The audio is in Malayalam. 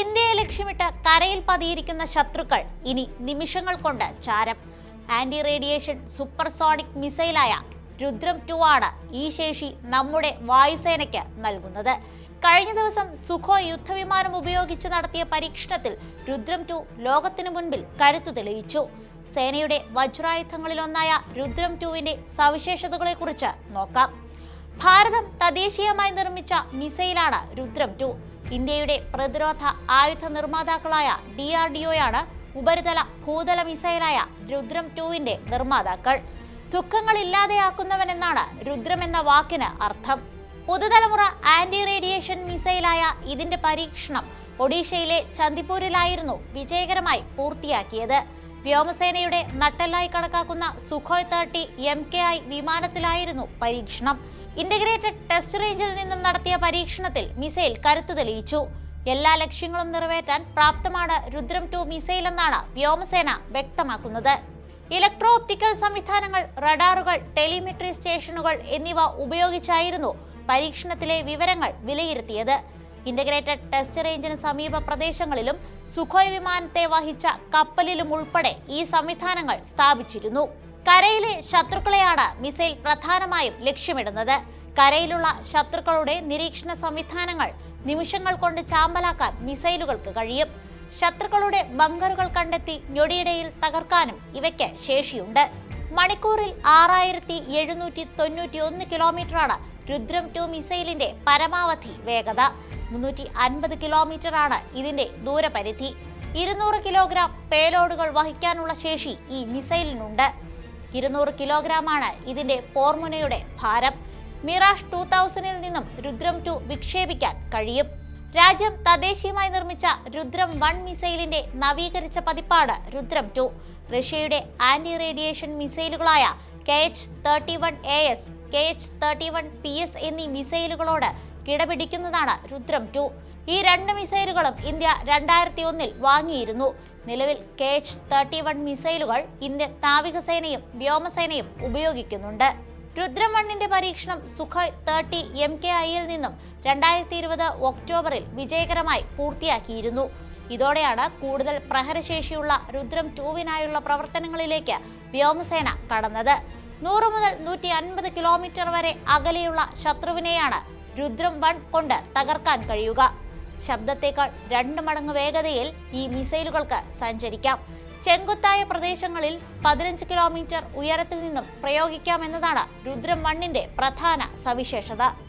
ഇന്ത്യയെ ലക്ഷ്യമിട്ട് കരയിൽ പതിയിരിക്കുന്ന ശത്രുക്കൾ ഇനി നിമിഷങ്ങൾ കൊണ്ട് ചാരം. ആന്റി റേഡിയേഷൻ സൂപ്പർസോണിക് മിസൈലായ രുദ്രം ടു ആണ് ഈ ശേഷി നമ്മുടെ വായുസേനയ്ക്ക് നൽകുന്നത്. കഴിഞ്ഞ ദിവസം സുഖോ യുദ്ധവിമാനം ഉപയോഗിച്ച് നടത്തിയ പരീക്ഷണത്തിൽ രുദ്രം ടു ലോകത്തിനു മുൻപിൽ കരുത്തു തെളിയിച്ചു. സേനയുടെ വജ്രായുധങ്ങളിലൊന്നായ രുദ്രം ടുവിന്റെ സവിശേഷതകളെക്കുറിച്ച് നോക്കാം. ഭാരതം തദ്ദേശീയമായി നിർമ്മിച്ച മിസൈലാണ് രുദ്രം ടു ഇന്ത്യയുടെ പ്രതിരോധ ആയുധ നിർമ്മാതാക്കളായ ഡി ആർ ഡി ഒയാണ് ഉപരിതല ഭൂതല മിസൈലായ രുദ്രം ടുവിന്റെ നിർമ്മാതാക്കൾ. ദുഃഖങ്ങൾ ഇല്ലാതെയാക്കുന്നവനെന്നാണ് രുദ്രം എന്ന വാക്കിന് അർത്ഥം. പുതുതലമുറ ആന്റി റേഡിയേഷൻ മിസൈലായ ഇതിന്റെ പരീക്ഷണം ഒഡീഷയിലെ ചന്ദിപ്പൂരിലായിരുന്നു വിജയകരമായി പൂർത്തിയാക്കിയത്. വ്യോമസേനയുടെ നട്ടെല്ലായി കണക്കാക്കുന്ന Sukhoi thirty M K I വിമാനത്തിലായിരുന്നു പരീക്ഷണം. ഇന്റഗ്രേറ്റഡ് ടെസ്റ്റ് റേഞ്ചിൽ നിന്നും നടത്തിയ പരീക്ഷണത്തിൽ മിസൈൽ കരുത്തു തെളിയിച്ചു. എല്ലാ ലക്ഷ്യങ്ങളും നിറവേറ്റാൻ പ്രാപ്തമാണ് രുദ്രം ടു മിസൈൽ എന്നാണ് വ്യോമസേന വ്യക്തമാക്കുന്നത്. ഇലക്ട്രോ ഒപ്റ്റിക്കൽ സംവിധാനങ്ങൾ റഡാറുകൾ ടെലിമെട്രി സ്റ്റേഷനുകൾ എന്നിവ ഉപയോഗിച്ചായിരുന്നു പരീക്ഷണത്തിലെ വിവരങ്ങൾ വിലയിരുത്തിയത്. ഇന്റഗ്രേറ്റഡ് ടെസ്റ്റ് റേഞ്ചിന് സമീപ പ്രദേശങ്ങളിലും സുഖോയ് വിമാനത്തെ വഹിച്ച കപ്പലിലും ഉൾപ്പെടെ ഈ സംവിധാനങ്ങൾ സ്ഥാപിച്ചിരുന്നു. കരയിലെ ശത്രുക്കളെയാണ് മിസൈൽ പ്രധാനമായും ലക്ഷ്യമിടുന്നത്. കരയിലുള്ള ശത്രുക്കളുടെ നിരീക്ഷണ സംവിധാനങ്ങൾ നിമിഷങ്ങൾ കൊണ്ട് ചാമ്പലാക്കാൻ മിസൈലുകൾക്ക് കഴിയും. ശത്രുക്കളുടെ ബങ്കറുകൾ കണ്ടെത്തി ഞൊടിയിടയിൽ തകർക്കാനും ഇവയ്ക്ക് ശേഷിയുണ്ട്. മണിക്കൂറിൽ ആറായിരത്തി എഴുന്നൂറ്റി തൊണ്ണൂറ്റി ഒന്ന് കിലോമീറ്ററാണ് രുദ്രം ടു മിസൈലിന്റെ പരമാവധി വേഗത. മുന്നൂറ്റി അൻപത് കിലോമീറ്റർ ആണ് ഇതിന്റെ ദൂരപരിധി. ഇരുന്നൂറ് കിലോഗ്രാം പേലോഡുകൾ വഹിക്കാനുള്ള ശേഷി ഈ മിസൈലിനുണ്ട്. ഇരുന്നൂറ് കിലോഗ്രാമാണ് ഇതിന്റെ പോർമുനയുടെ ഭാരം. മിറാഷ് ടു തൗസൻഡിൽ നിന്നും രുദ്രം ടു വിക്ഷേപിക്കാൻ കഴിയും. രാജ്യം തദ്ദേശീയമായി നിർമ്മിച്ച രുദ്രം വൺ മിസൈലിന്റെ നവീകരിച്ച പതിപ്പാണ് രുദ്രം ടു റഷ്യയുടെ anti radiation മിസൈലുകളായ K H thirty one A S K H thirty one P S എന്നീ മിസൈലുകളോട് കിടപിടിക്കുന്നതാണ് രുദ്രം ടു ഈ രണ്ട് മിസൈലുകളും ഇന്ത്യ രണ്ടായിരത്തി ഒന്നിൽ വാങ്ങിയിരുന്നു. നിലവിൽ കെ എച്ച് തേർട്ടി വൺ മിസൈലുകൾ ഇന്ത്യൻ നാവികസേനയും വ്യോമസേനയും ഉപയോഗിക്കുന്നുണ്ട്. രുദ്രം വണ്ണിന്റെ പരീക്ഷണം സുഖോയ് തേർട്ടി എം കെ ഐയിൽ നിന്നും രണ്ടായിരത്തി ഇരുപത് ഒക്ടോബറിൽ വിജയകരമായി പൂർത്തിയാക്കിയിരുന്നു. ഇതോടെയാണ് കൂടുതൽ പ്രഹരശേഷിയുള്ള രുദ്രം ടൂവിനായുള്ള പ്രവർത്തനങ്ങളിലേക്ക് വ്യോമസേന കടന്നത്. നൂറ് മുതൽ നൂറ്റി അൻപത് കിലോമീറ്റർ വരെ അകലെയുള്ള ശത്രുവിനെയാണ് രുദ്രം വൺ കൊണ്ട് തകർക്കാൻ കഴിയുക. ശബ്ദത്തേക്കാൾ രണ്ട് മടങ്ങ് വേഗതയിൽ ഈ മിസൈലുകൾക്ക് സഞ്ചരിക്കാം. ചെങ്കുത്തായ പ്രദേശങ്ങളിൽ പതിനഞ്ച് കിലോമീറ്റർ ഉയരത്തിൽ നിന്നും പ്രയോഗിക്കാമെന്നതാണ് രുദ്രം വണ്ണിന്റെ പ്രധാന സവിശേഷത.